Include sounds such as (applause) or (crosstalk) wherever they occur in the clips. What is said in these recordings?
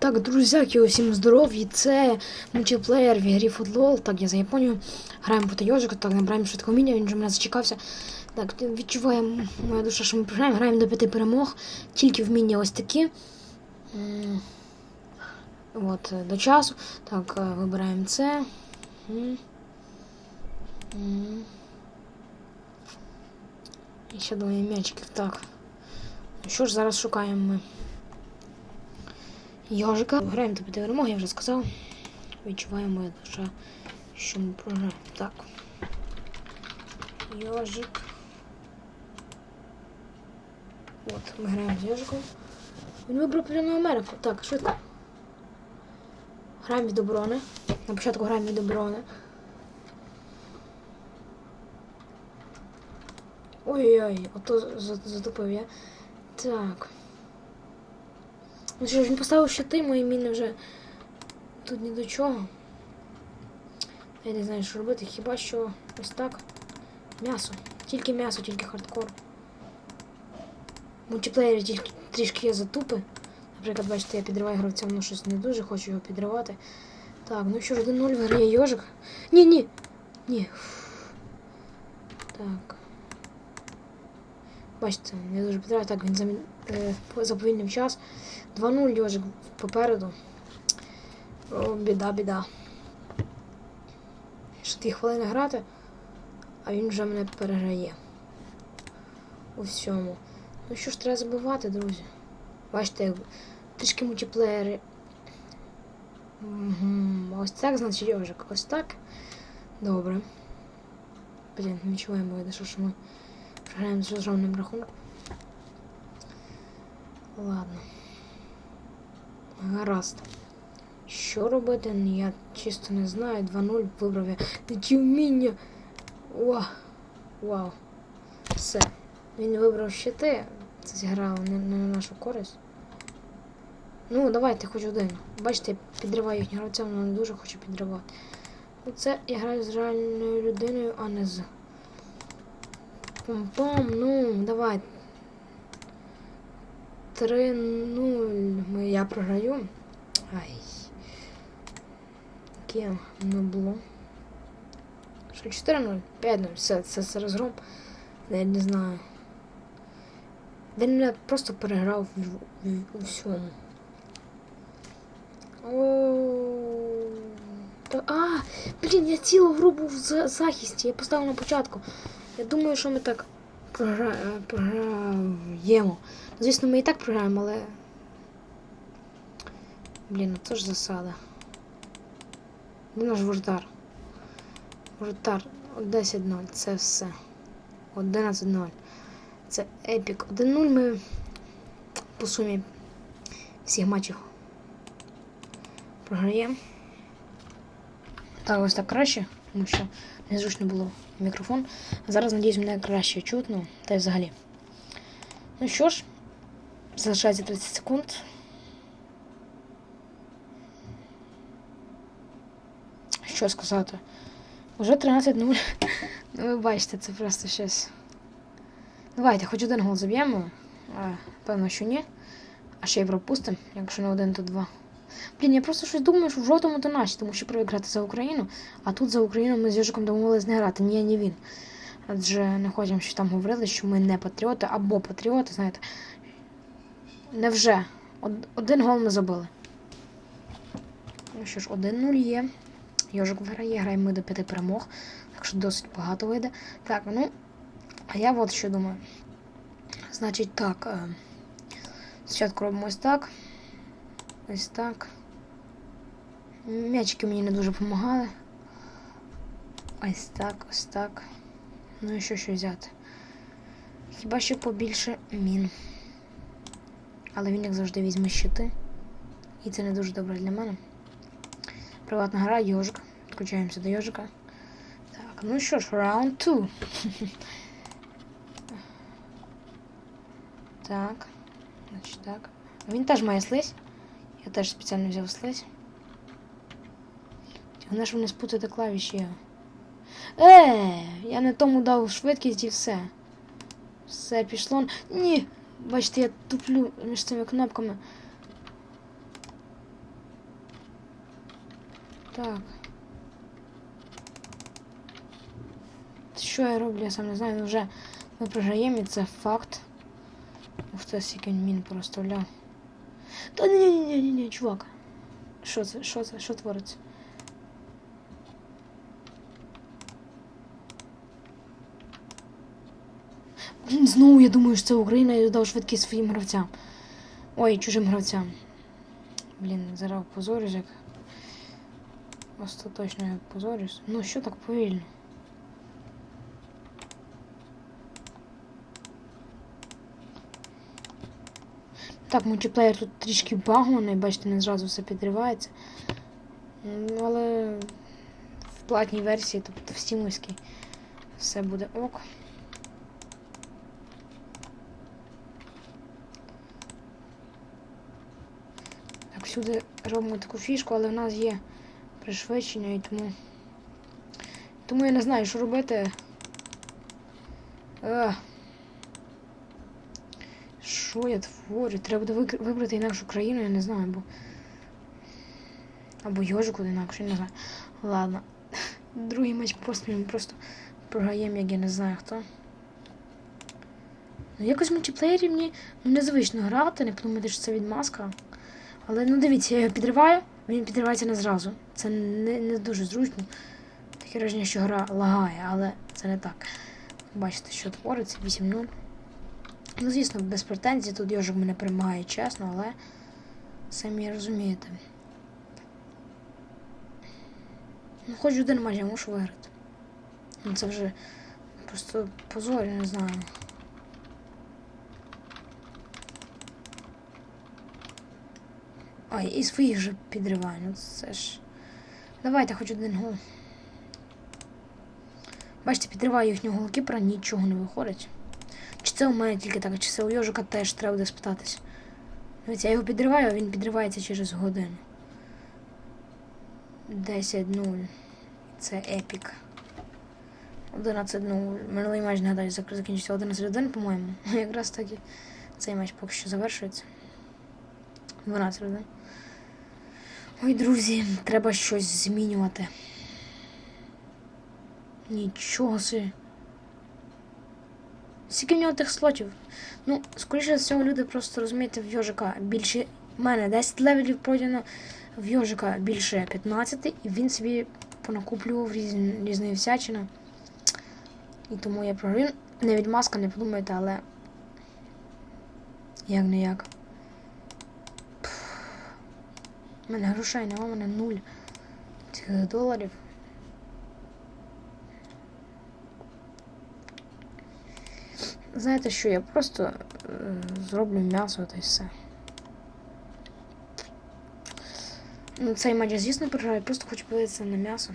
Так, друзяки, усім здоров'я. Це мультиплеєр в ігрі футбол. Так, я за Японію. Граємо проти Йожика, так, набираємо швидко вміння, він вже мене зачекався. Так, відчуває моя душа, що ми програємо. Граємо до п'яти перемог. Тільки вміння ось такі. От, е, до часу. Так, е, вибираємо це. І ще двоє м'ячиків. Так. Що ж, зараз шукаємо ми. Йожика. Граємо до п'яти перемог, я вже сказав. Відчуває моя душа, що ми програємо. Так. Йожик. От, ми граємо з Йожиком. Він вибрав Південну Америку. Так, швидко. Граємо від оборони. На початку граємо від оборони. Ой-ой-ой, ото за- затупив я. Так. Ну що ж, він поставив щити, мої міни вже тут ні до чого. Я не знаю, що робити, хіба що ось так. М'ясо. Тільки м'ясо, тільки хардкор. Мультиплеєрі тільки трішки є затупи. Наприклад, бачите, я підриваю гравця, ну щось не дуже хочу його підривати. Так, ну що ж, 1-0 виграє Йожик. Ні, ні. Ні. Так. Бачите, не дуже підриваю. Так, він замін... е, заповільнив час. 2-0 Йожик попереду. О, біда, біда. Ще дві хвилини грати, а він вже мене переграє. У всьому. Ну що ж, треба забивати, друзі. Бачите, як трішки мультиплеєри. Мгм, Ось так, значить, Йожик. Ось так. Добре. Блін, не відчуваємо, видно, що ми програємо з розгромним рахунком. Ладно. Гаразд. Що робити? Ну, Я чисто не знаю. 2-0 вибрав я. Такі вміння. Вау. Вау. Все. Він вибрав щити. Це зіграло не, не на нашу користь. Ну, давайте хоч один. Бачите, я підриваю їхніх гравця, але не дуже хочу підривати. Оце я граю з реальною людиною, а не з. Пом-пом, ну, давай. 3-0. Я програю. Ай. Яке не було. Що 4-0? 5-0. Все, це, це розгром. Я не знаю. Він просто переграв у всьому. О, та, а, блін, я цілу гру був в захисті, я поставив на початку. Я думаю, що ми так програ... програємо. Звісно, ми і так програємо, але. Блін, ну це ж засада. Де наш воротар? Воротар 10-0, це все. 11-0. Це епік. 1-0 ми по сумі всіх матчів програємо. Так, ось так краще, тому що незручно було мікрофон. Зараз, надіюсь, мене краще чутно, та й взагалі. Ну що ж, залишається 30 секунд. Що сказати? Уже 13-0. (laughs) Ну, ви бачите, це просто щось. Давайте, хоч один гол заб'ємо. Певно, що ні. А ще й пропустимо, якщо не один, то два. Блін, я просто щось думаю, що в жовтому то наші, тому що привик грати за Україну, а тут за Україну ми з Йожиком домовились не грати, ні я, ні він. Адже не хочемо, що там говорили, що ми не патріоти або патріоти, знаєте. Невже? Один гол ми забили. Ну що ж, 1-0 є. Йожик виграє, граємо ми до п'яти перемог, так що досить багато вийде. Так, ну, а я от що думаю. Значить так. е, Спочатку робимо ось так. Ось так. М'ячики мені не дуже допомагали. Ось так, ось так. Ну і що ще взяти? Хіба що побільше мін. Але він, як завжди, візьме щити. І це не дуже добре для мене. Приватна гра, йожик. Підключаємося до йожика. Так, ну що ж, раунд 2. (laughs) Так. Значить так. Він теж має слизь. Я теж спеціально взяв слизь. Головне, щоб не спутати клавіші. Е, я не тому дав швидкість і все. Все пішло. н- Ні! Бачите, я туплю між цими кнопками. Так. Що я роблю, я сам не знаю, але вже ми програємо, і це факт. Ух ти, скільки він мін проставляв. Та ні, ні, ні, ні, ні, чувак. Що це? Що це? Що твориться? Знову я думаю, що це Україна і додав швидкість своїм гравцям. Ой, чужим гравцям. Блін, зараз позорюсь як. Остаточно я позорюсь. Ну що так повільно? Так, мультиплеєр тут трішки багований, бачите, не зразу все підривається. Але в платній версії, тобто в стімовській, все буде ок. Так, всюди робимо таку фішку, але в нас є пришвидшення і тому. Тому я не знаю, що робити. Ех. Що я творю? Треба буде вибрати інакшу країну, я не знаю, або. Або йожику інакше, я не знаю. Ладно. (laughs) Другий матч поспіль ми просто програємо, як я не знаю хто. Ну, якось в мультиплеєрі мені ну, незвично грати, не подумайте, що це відмазка. Але ну дивіться, я його підриваю, він підривається не зразу. Це не, не дуже зручно. Таке враження, що гра лагає, але це не так. Бачите, що твориться 8-0. Ну, звісно, без претензій, тут Йожик мене перемагає чесно, але самі розумієте. Ну, хоч один матч я мушу виграти. Ну, це вже просто позор, я не знаю. Ой, і своїх же підриваю, ну це ж. Давайте хоч один гол. Бачите, підриваю їхнього голкіпера, нічого не виходить. Чи це у мене тільки так, чи це у Йожика теж треба буде спитатись. Дивіться, я його підриваю, а він підривається через годину. 10-0. Це епік. 11-0. Минулий матч, нагадаю, зак- закінчився 11-1, по-моєму. (laughs) Якраз таки цей матч поки що завершується. 12-1. Ой, друзі, треба щось змінювати. Нічого собі. Скільки в нього тих слотів? Ну, скоріше за всього, люди просто розумієте, в Йожика більше. У мене 10 левелів пройдено, в Йожика більше 15, і він собі понакуплював різні, різної всячини. І тому я програю. Не відмазка, не подумайте, але. Як не як. У мене грошей нема, у мене нуль цих доларів. Знаєте що, я просто е, зроблю м'ясо та й все. Ну, цей матч, я, звісно, програю, просто хочу подивитися на м'ясо.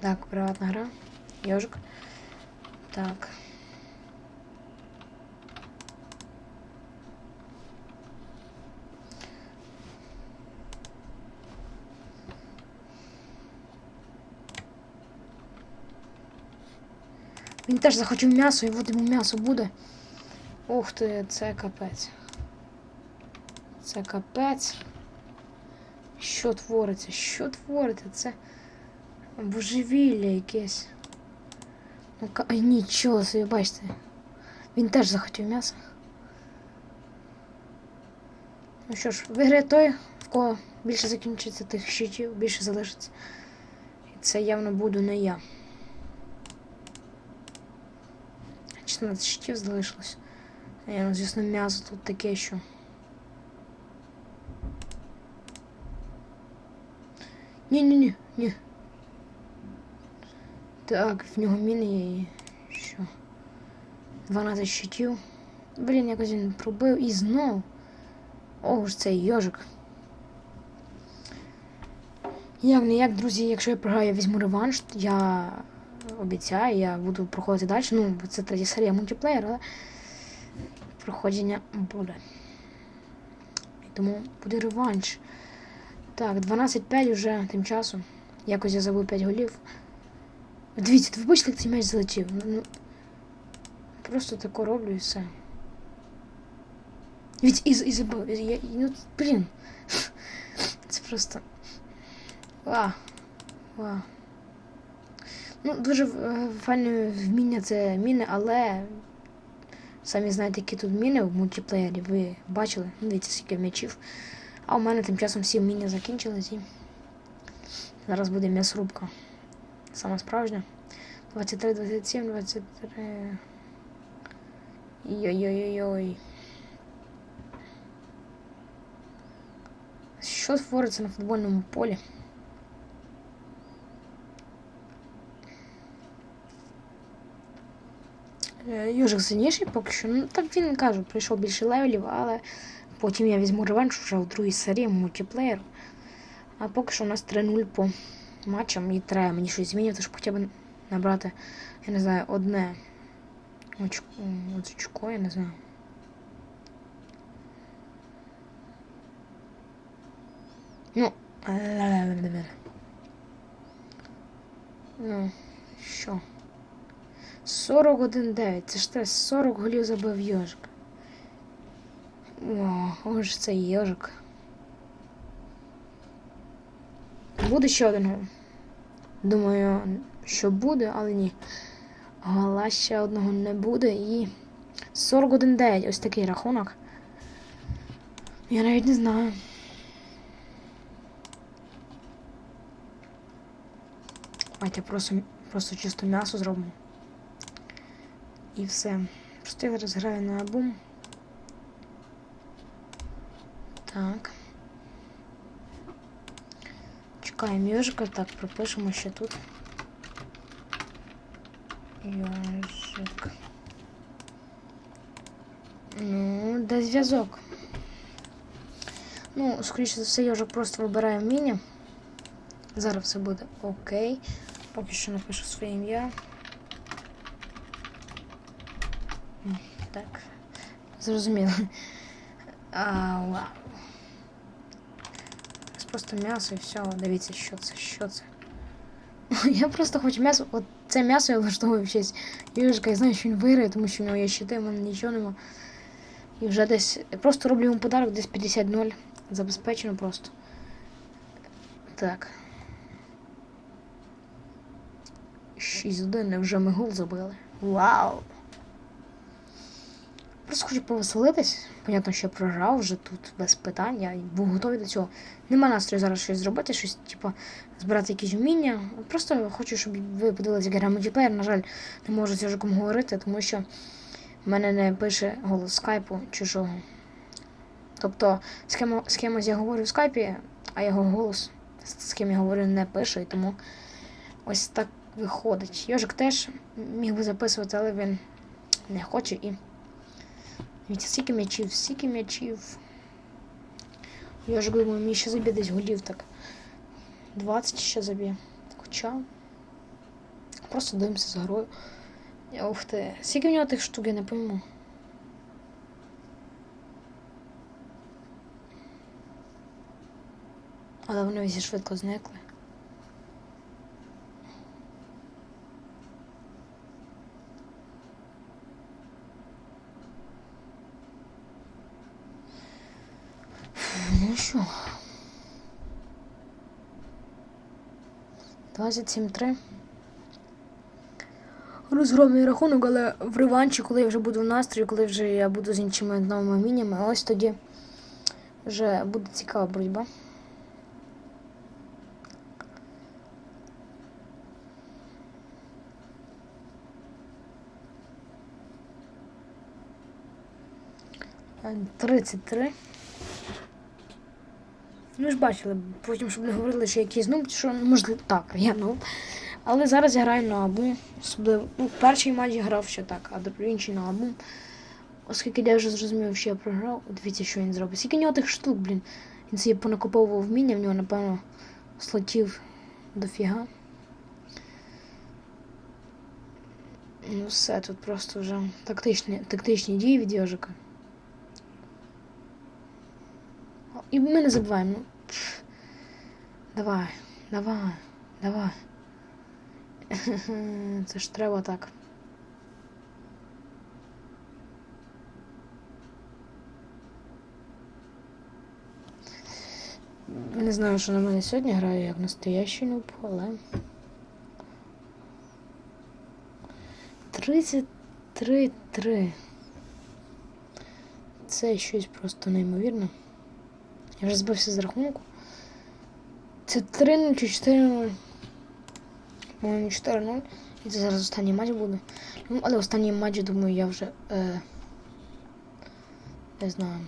Так, приватна гра. Йожик. Так. Він теж захотів м'ясо, і от йому м'ясо буде. Ух ти, це капець. Це капець. Що твориться? Що твориться? Це божевілля якесь. Ну, нічого собі, бачите. Він теж захотів м'яса. Ну що ж, виграє той, в кого більше закінчиться тих щитів, більше залишиться. І це явно буду не я. 16 щитів залишилось. Я, ну, звісно, м'ясо тут таке, що. Ні-ні-ні, ні. Так, в нього міни є і що? 12 щитів. Блін, якось він пробив і знов. Ох ж цей йожик. Як не як, друзі, якщо я програю, я візьму реванш, я обіцяю, я буду проходити далі. Ну, це третя серія мультиплеєр, але проходження буде. Тому буде реванш. Так, 12-5 вже тим часом. Якось я забув 5 голів. Дивіться, ви бачите, як цей м'яч залетів. Ну, ну, просто тако роблю і все. І, і забив. Я, ну, блін. (laughs) Це просто. А, Вау. Ну, дуже е, файне вміння це міни, але самі знаєте, які тут міни в мультиплеєрі. Ви бачили? Ну, Дивіться, скільки м'ячів. А у мене тим часом всі вміння закінчились і зараз буде м'ясрубка. Саме справжня. 23, 27, 23. Йой-йой-йой. Що твориться на футбольному полі? Е, Южик сильніший поки що. Ну так він каже, прийшов більше левелів, але потім я візьму реванш вже в другій серії мультиплеєру. А поки що у нас 3-0 по матчам і треба мені щось змінювати, щоб хоча б набрати, я не знаю, одне очко, очко я не знаю. Ну, ну, що? 41-9. Це ж те 40 голів забив йожик. О, ось це йожик. Буде ще один гол. Думаю, що буде, але ні. Гола ще одного не буде і 41-9. Ось такий рахунок. Я навіть не знаю. Давайте просто, просто чисто м'ясо зробимо. І все. Просто я зараз на бум. Так. Чекаємо йожика. Так, пропишемо ще тут. Йожик. Ну, де зв'язок? Ну, скоріше за все, йожик просто вибирає вміння. Зараз все буде окей. Поки що напишу своє ім'я. Так. Зрозуміло. А, вау. Це просто м'ясо і все. Дивіться, що це, що це. (laughs) Я просто хочу м'ясо. От це м'ясо я влаштовую в честь. Я знаю, що він виграє, тому що в нього є щити, в мене нічого нема. І вже десь. Просто роблю йому подарок, десь 50-0. Забезпечено просто. Так. 6-1, вже ми гол забили. Вау! Просто хочу повеселитись. Понятно, що я програв вже тут без питань. Я був готовий до цього. Нема настрою зараз щось зробити, щось, типу, збирати якісь вміння. Просто хочу, щоб ви подивилися, як я мультиплеєр. На жаль, не можу з Йожиком говорити, тому що в мене не пише голос скайпу чужого. Тобто, з ким, з кимось я говорю в скайпі, а його голос, з ким я говорю, не пише, і тому ось так виходить. Йожик теж міг би записувати, але він не хоче і. Дивіться, скільки м'ячів, скільки м'ячів. Йожик думаю, мені ще заб'є десь голів так. 20 ще заб'є. Хоча. Просто дивимося з грою. Ух ти. Скільки в нього тих штук, я не пойму. Але вони всі швидко зникли. Ну що? 27-3. Розгромний рахунок, але в реванші, коли я вже буду в настрої, коли вже я буду з іншими новими мінями, ось тоді вже буде цікава боротьба. Е, 33. Ну ж бачили, потім, щоб не говорили, що якийсь нуб, що можливо так, я нуб. Але зараз я граю на абу. Особливо. Ну, перший матч я грав ще так, а інший на абу. Оскільки я вже зрозумів, що я програв, дивіться, що він зробить. Скільки нього тих штук, блін. Він собі понакуповував вміння, в нього, напевно, слотів дофіга. Ну все, тут просто вже тактичні, тактичні дії від Йожика. І ми не забуваємо. Давай, давай, давай. (laughs) Це ж треба так. Не знаю, що на мене сьогодні грає, як настоящий нуб, але. 33-3. Це щось просто неймовірне. Я вже збився з рахунку. Це 3-0 чи 4-0. По-моєму, 4-0. І це зараз останній матч буде. Ну, але останній матч, думаю, я вже. Е, не знаю.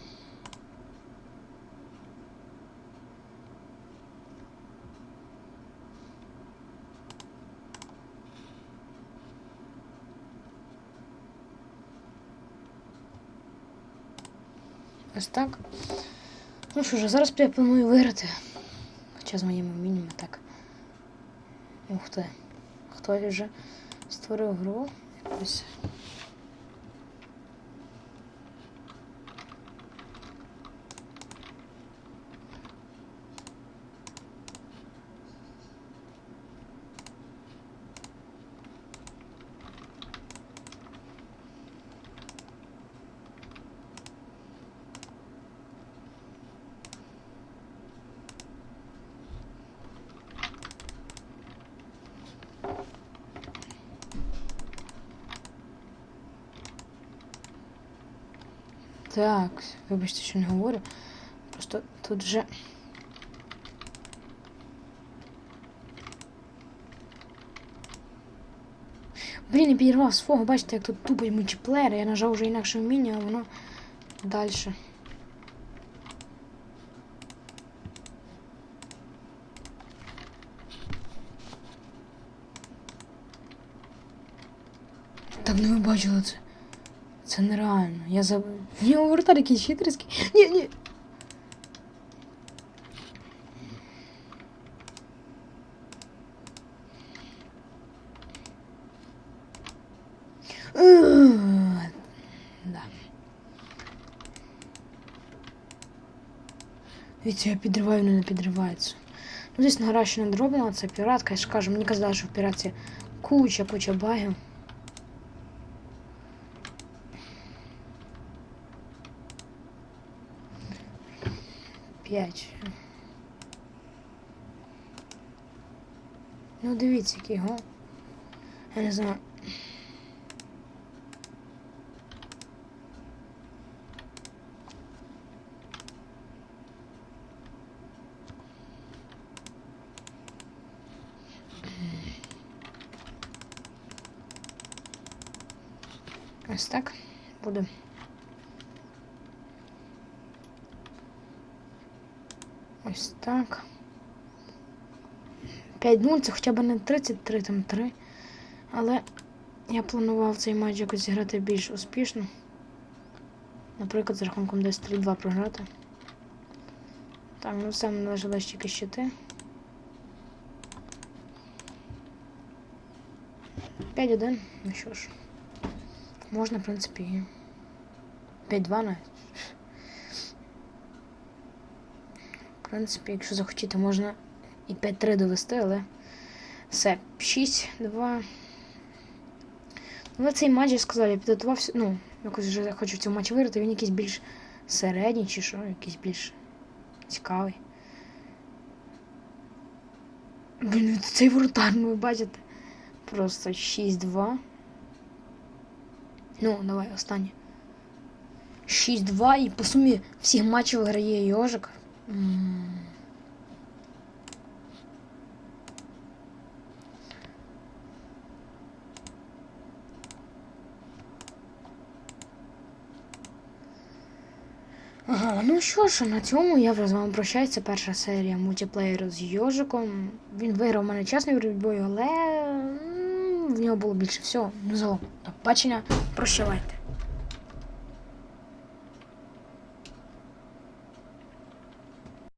Ось так. Ну що ж, зараз я планую виграти. Хоча з моїми вміннями так. Ух ти. Хтось вже створив гру якусь. Так, вибачте, що не говорю. Просто тут вже. Блін, я підірвав свого, бачите, як тут тупий мультиплеєр, я нажав вже інакше вміння, а воно далі. Так не ви бачили це. Це нереально. Я заб... В нього вратар якийсь хитрський. Ні, ні. Е, Да. Дивіться, я підриваю, але не підривається. Ну, здесь награ ще не дробила, це піратка, я ж кажу, мені казали, що в піратці куча, куча багів. П'ять. Ну, дивіться, який гол. Я не знаю. Ось так буде. Ось так. 5-0 це хоча б не 33, там 3. Але я планував цей матч якось зіграти більш успішно. Наприклад, з рахунком десь 3-2 програти. Так, ну все, мені лишилось тільки щити. 5-1, ну що ж. Можна, в принципі, і 5-2 навіть. В принципі, якщо захотіти, можна і 5-3 довести, але все, 6-2. Ну, цей матч я сказав, я підготувався. Ну, якось вже хочу в цьому матчі виграти, він якийсь більш середній чи що, якийсь більш цікавий. Блін, цей воротар, ну ви бачите. Просто 6-2. Ну, давай, останнє. 6-2 і по сумі всіх матчів грає Йожик. Ну що ж, на цьому я вже з вами прощаюся. Перша серія мультиплеєру з Йожиком. Він виграв мене чесний боротьбою, але в нього було більше всього. Ну, до побачення, прощавайте.